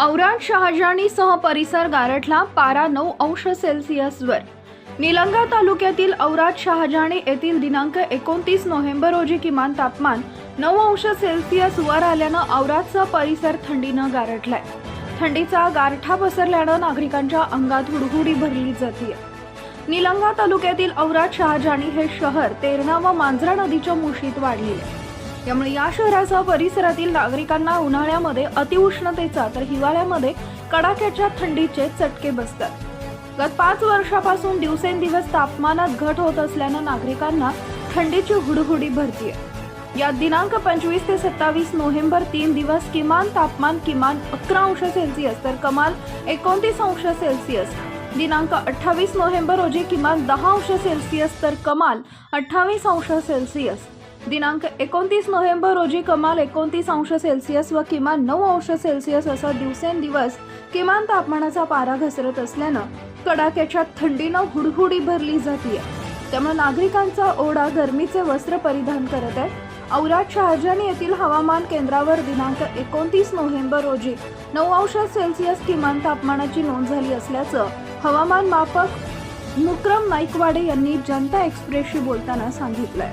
औराड शहाजहानीसह परिसर गारठला पारा नऊ अंश सेल्सिअसवर. निलंगा तालुक्यातील औराद शहाजाणी येथील दिनांक एकोणतीस नोव्हेंबर रोजी किमान तापमान नऊ अंश सेल्सिअस वर आल्यानं औरादचा परिसर थंडीनं गारठलाय. थंडीचा गारठा पसरल्यानं नागरिकांच्या अंगात हुडहुडी भरली जाते निलंगा तालुक्यातील औराद शहाजाणी हे शहर तेरणा व मांजरा नदीच्या मुशीत वाढलेले आहे. त्यामुळे या शहरासह परिसरातील नागरिकांना उन्हाळ्यामध्ये अतिउष्णतेचा तर हिवाळ्यामध्ये कडाक्याच्या थंडीचे चटके बसतात. गत पाच वर्षापासून दिवसेंदिवस तापमानात घट होत असल्यानं नागरिकांना थंडीची हुडहुडी भरतीय. या दिनांक पंचवीस ते सत्तावीस नोव्हेंबर तीन दिवस किमान तापमान किमान अकरा अंश सेल्सिअस तर कमाल एकोणतीस अंश सेल्सिअस. दिनांक अठ्ठावीस नोव्हेंबर रोजी किमान दहा अंश सेल्सिअस तर कमाल अठ्ठावीस अंश सेल्सिअस. दिनांक एकोणतीस नोव्हेंबर रोजी कमाल एकोणतीस अंश सेल्सिअस व किमान नऊ अंश सेल्सिअस असा दिवसेंदिवस किमान तापमानाचा पारा घसरत असल्यानं कडाक्याच्या थंडीनं हुडहुडी भरली जाते त्यामुळे नागरिकांचा ओढा गरमीचे वस्त्र परिधान करत आहे औराद शहाजानी येथील हवामान केंद्रावर दिनांक एकोणतीस नोव्हेंबर रोजी नऊ अंश सेल्सिअस किमान तापमानाची नोंद झाली असल्याचं हवामान मापक मुक्रम नाईकवाडे यांनी जनता एक्सप्रेसशी बोलताना सांगितलंय.